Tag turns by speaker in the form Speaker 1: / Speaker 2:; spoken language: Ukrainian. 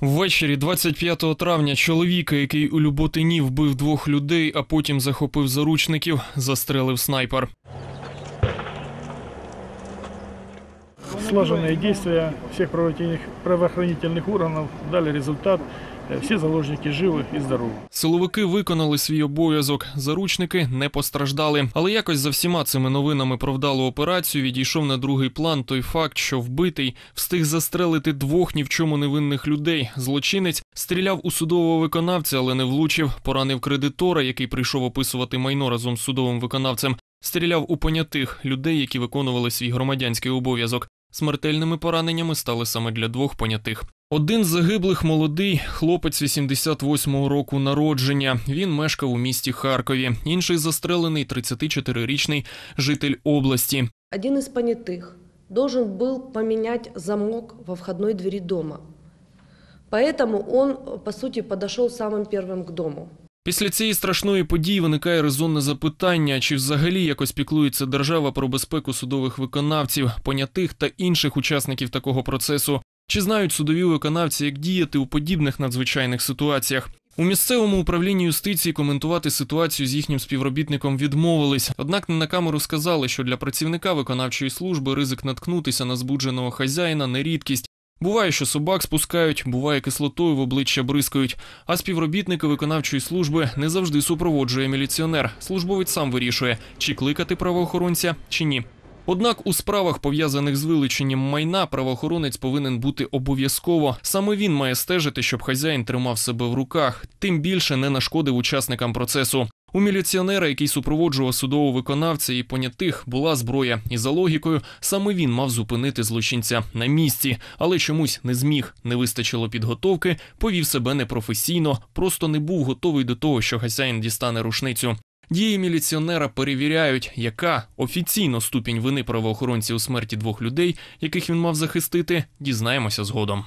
Speaker 1: Ввечері 25 травня чоловіка, який у Люботині вбив двох людей, а потім захопив заручників, застрелив снайпер.
Speaker 2: Слаженные действия всех правоохранительных, правоохранительных органов дали результат. Э, Все заложники живы и здоровы.
Speaker 1: Силовики виконали свій обов'язок, заручники не постраждали. Але якось за всіма цими новинами про вдалу операцію відійшов на другий план той факт, що вбитий встиг застрелити двох ні в чому невинних людей. Злочинець стріляв у судового виконавця, але не влучив. Поранив кредитора, який прийшов описувати майно разом з судовим виконавцем. Стріляв у понятих людей, які виконували свій громадянський обов'язок. Смертельними пораненнями стали саме для двох понятих. Один з загиблих молодий хлопець 88-го року народження. Він мешкав у місті Харкові. Інший застрелений 34-річний житель області.
Speaker 3: Один из понятых должен был поменять замок во входной двери дома. Поэтому он, по сути, подошел самым первым к дому.
Speaker 1: Після цієї страшної події виникає резонне запитання, чи взагалі якось піклується держава про безпеку судових виконавців, понятих та інших учасників такого процесу. Чи знають судові виконавці, як діяти у подібних надзвичайних ситуаціях? У місцевому управлінні юстиції коментувати ситуацію з їхнім співробітником відмовились, однак не на камеру сказали, що для працівника виконавчої служби ризик наткнутися на збудженого хазяїна не рідкість. Буває, що собак спускають, буває кислотою в обличчя бризкають. А співробітника виконавчої служби не завжди супроводжує міліціонер. Службовець сам вирішує, чи кликати правоохоронця, чи ні. Однак у справах, пов'язаних з вилученням майна, правоохоронець повинен бути обов'язково. Саме він має стежити, щоб хазяїн тримав себе в руках, тим більше не нашкодив учасникам процесу. У міліціонера, який супроводжував судового виконавця і понятих, була зброя, і за логікою саме він мав зупинити злочинця на місці, але чомусь не зміг, не вистачило підготовки, повів себе непрофесійно, просто не був готовий до того, що хазяїн дістане рушницю. Дії міліціонера перевіряють, яка офіційно ступінь вини правоохоронців у смерті двох людей, яких він мав захистити, дізнаємося згодом.